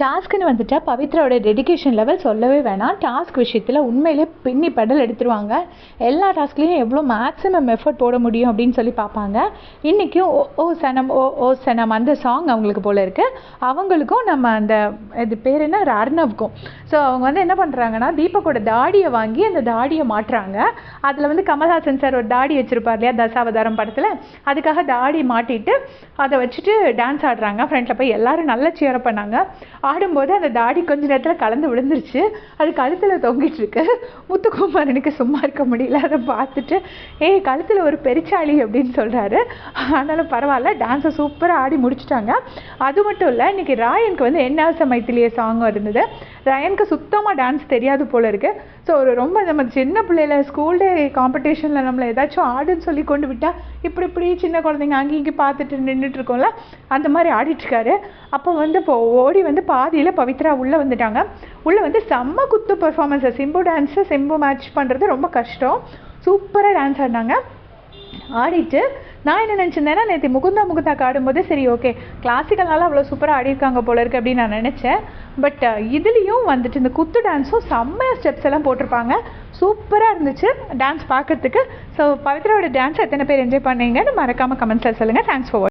டாஸ்க்குன்னு வந்துட்டால் பவித்ராவோட dedication level சொல்லவே வேணாம். டாஸ்க் விஷயத்தில் உண்மையிலே பின்னி பெடல் எடுத்துருவாங்க. எல்லா டாஸ்க்லேயும் எவ்வளோ மேக்ஸிமம் எஃபர்ட் போட முடியும் அப்படின்னு சொல்லி பார்ப்பாங்க. இன்றைக்கும் ஓ ஓ சனம் ஓ ஓ சனம் அந்த சாங் அவங்களுக்கு போல் இருக்குது அவங்களுக்கும் நம்ம அந்த இது பேர் என்ன? அர்ணவ்க்கும் ஸோ அவங்க வந்து என்ன பண்ணுறாங்கன்னா தீபக்கோட தாடியை வாங்கி அந்த தாடியை மாட்டுறாங்க. அதில் வந்து கமல்ஹாசன் சார் ஒரு தாடி வச்சுருப்பார் இல்லையா தசாவதாரம் படத்தில். அதுக்காக தாடி மாட்டிட்டு அதை வச்சுட்டு டான்ஸ் ஆடுறாங்க. ஃப்ரெண்டில் போய் எல்லோரும் நல்ல சேர பண்ணாங்க. ஆடும்போது அந்த தாடி கொஞ்ச நேரத்தில் கலந்து விழுந்துருச்சு. அது கழுத்தில் தொங்கிட்டுருக்கு. முத்துக்குமாரனுக்கு சும்மா இருக்க முடியல. அதை பார்த்துட்டு ஏய் கழுத்தில் ஒரு பெருச்சாளி அப்படின்னு சொல்கிறாரு ஆனாலும் பரவாயில்ல டான்ஸை சூப்பராக ஆடி முடிச்சிட்டாங்க. அது மட்டும் இல்லை இன்றைக்கி ராயனுக்கு வந்து என்ன மைத்திலிய சாங் இருந்தது. ராயனுக்கு சுத்தமாக டான்ஸ் தெரியாது போல இருக்கு. ஸோ ஒரு ரொம்ப நம்ம சின்ன பிள்ளையில ஸ்கூல் டே காம்படிஷனில் நம்மளை ஏதாச்சும் ஆடுன்னு சொல்லி கொண்டு விட்டால் இப்படி இப்படி சின்ன குழந்தைங்க அங்கேயும் இங்கே பார்த்துட்டு நின்றுட்டு இருக்கோம்ல அந்த மாதிரி ஆடிட்டுருக்காரு அப்போ வந்து இப்போ ஓடி வந்து பாதியில் பவித்ரா உள்ளே வந்துட்டாங்க. உள்ளே வந்து செம்ம குத்து பர்ஃபார்மன்ஸை சிம்பு டான்ஸை சிம்பு மேட்ச் பண்ணுறது ரொம்ப கஷ்டம். சூப்பராக டான்ஸ் ஆடினாங்க. ஆடிட்டு நான் என்ன நினச்சிருந்தேன்னா நேற்று முகுந்தா முகுந்தா ஆடும்போது சரி ஓகே கிளாசிக்கல்னால அவ்வளோ சூப்பராக ஆடிருக்காங்க போல இருக்கு அப்படின்னு நான் நினச்சேன். பட் இதுலேயும் வந்துட்டு இந்த குத்து டான்ஸும் செம்மையாக ஸ்டெப்ஸ் எல்லாம் போட்டிருப்பாங்க. சூப்பராக இருந்துச்சு டான்ஸ் பார்க்கறதுக்கு. ஸோ பவித்ராவோட டான்ஸ் எத்தனை பேர் என்ஜாய் பண்ணீங்கன்னு மறக்காமல் கமெண்ட்ஸில் சொல்லுங்கள் தேங்க்ஸ் ஃபார்